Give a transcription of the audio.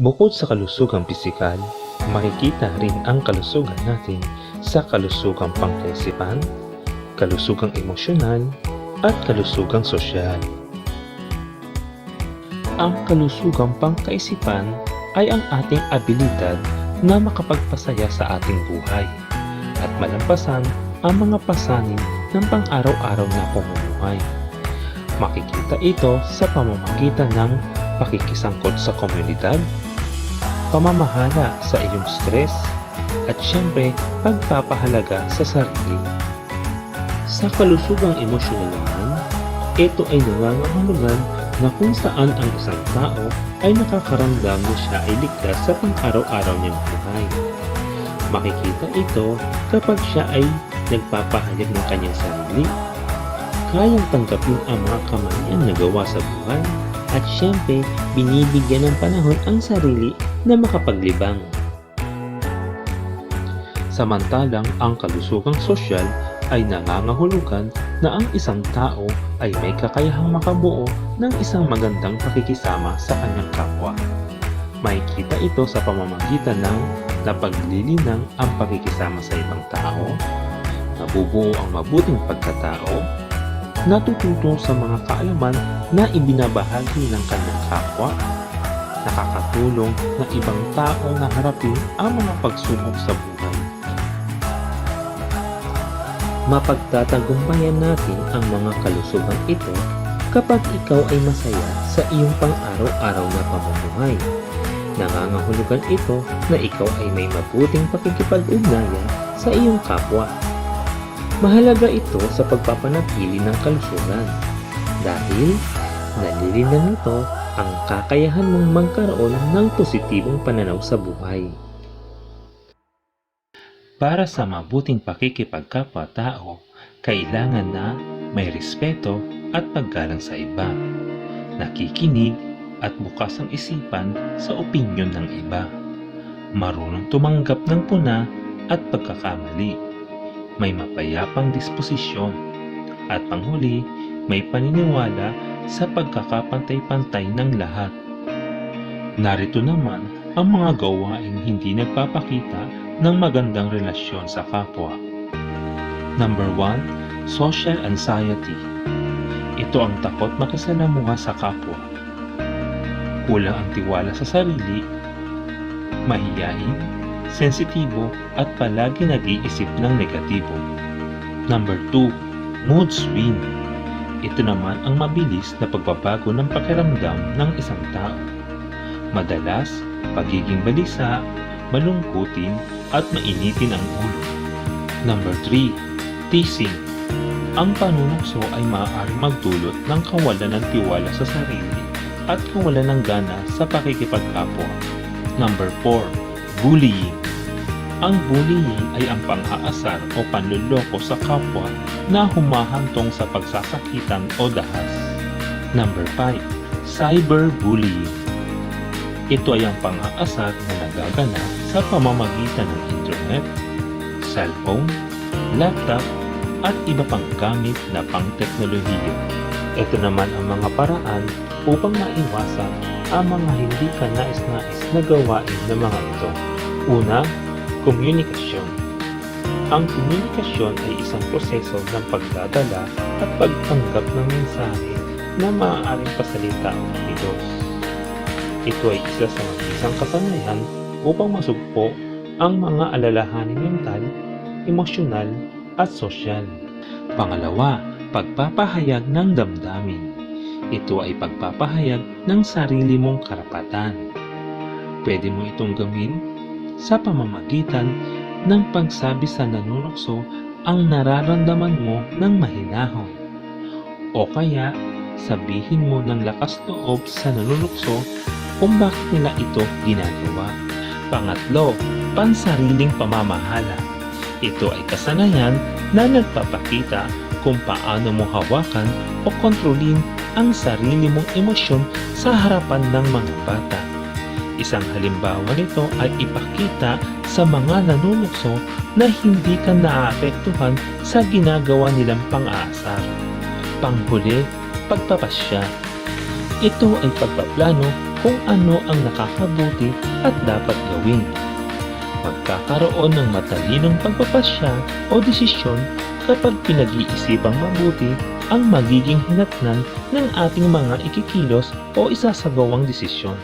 Bukod sa kalusugang pisikal, makikita rin ang kalusugan natin sa kalusugang pangkaisipan, kalusugang emosyonal, at kalusugang sosyal. Ang kalusugang pangkaisipan ay ang ating abilidad na makapagpasaya sa ating buhay at malampasan ang mga pasanin ng pang-araw-araw na pamumuhay. Makikita ito sa pamamagitan ng pakikisangkot sa komunidad, pamamahala sa iyong stress, at syempre pagpapahalaga sa sarili. Sa kalusugang emosyonal naman, ito ay nangangahulugan na kung saan ang isang tao ay nakakaramdam na siya ay ligtas sa pang-araw-araw niyang buhay. Makikita ito kapag siya ay nagpapahayag ng kanyang sarili, kayang tanggapin ang mga kamalian na gawa sa buhay, at syempre binibigyan ng panahon ang sarili na makapaglibang. Samantalang ang kalusugang sosyal ay nangangahulugan na ang isang tao ay may kakayahang makabuo ng isang magandang pakikisama sa kanyang kapwa. Makikita ito sa pamamagitan ng napaglilinang ang pakikisama sa ibang tao, nabubuo ang mabuting pagkatao, natututo sa mga kaalaman na ibinabahagi ng kanyang kapwa, nakakatulong na ibang tao na harapin ang mga pagsubok sa buhay. Mapagtatagumpayan natin ang mga kalusugan ito kapag ikaw ay masaya sa iyong pang-araw-araw na pamumuhay. Nangangahulugan ito na ikaw ay may mabuting pakikipag-ugnayan sa iyong kapwa. Mahalaga ito sa pagpapanatili ng kalusugan dahil nalilinan nito ang kakayahan mong magkaroon ng positibong pananaw sa buhay. Para sa mabuting pakikipagkapwa-tao, kailangan na may respeto at paggalang sa iba, nakikinig at bukas ang isipan sa opinyon ng iba, marunong tumanggap ng puna at pagkakamali, may mapayapang disposisyon, at panghuli, may paniniwala sa pagkakapantay-pantay ng lahat. Narito naman ang mga gawaing hindi nagpapakita ng magandang relasyon sa kapwa. Number 1, social anxiety. Ito ang takot makisalamuha sa kapwa. Kulang ang tiwala sa sarili, mahiyain, sensitibo at palagi nag-iisip ng negatibo. Number 2, mood swing. Ito naman ang mabilis na pagbabago ng pakiramdam ng isang tao. Madalas, pagiging balisa, malungkutin at mainitin ang ulo. Number 3. Teasing. Ang panunukso ay maaaring magdulot ng kawalan ng tiwala sa sarili at kawalan ng gana sa pakikipagkapwa. Number 4. Bullying. Ang bullying ay ang pang-aasar o panluloko sa kapwa na humahantong sa pagsasakitan o dahas. Number 5. Cyberbullying. Ito ay ang pang-aasar na nagaganap sa pamamagitan ng internet, cellphone, laptop, at iba pang gamit na pang-teknolohiya. Ito naman ang mga paraan upang maiwasan ang mga hindi ka nais-nais na gawain ng mga ito. Una, komunikasyon. Ang komunikasyon ay isang proseso ng pagdadala at pagtanggap ng mensahe na maaaring pasalita o kilos. Ito ay isa sa mabisang kasanayan upang masugpo ang mga alalahanin mental, emosyonal at sosyal. Pangalawa, pagpapahayag ng damdamin. Ito ay pagpapahayag ng sarili mong karapatan. Pwede mo itong gawin sa pamamagitan ng pagsabi sa nanunokso ang nararamdaman mo ng mahinahon. O kaya, sabihin mo ng lakas loob sa nanunokso kung bakit nila ito ginagawa. Pangatlo, pansariling pamamahala. Ito ay kasanayan na nagpapakita kung paano mo hawakan o kontrolin ang sarili mong emosyon sa harapan ng mga bata. Isang halimbawa nito ay ipakita sa mga nanunukso na hindi ka naaapektuhan sa ginagawa nilang pang-aasar. Panghuli, pagpapasya. Ito ay pagpaplano kung ano ang nakakabuti at dapat gawin. Magkakaroon ng matalinong pagpapasya o desisyon kapag pinag-iisipang mabuti ang magiging hinatnan ng ating mga ikikilos o isasagawang desisyon.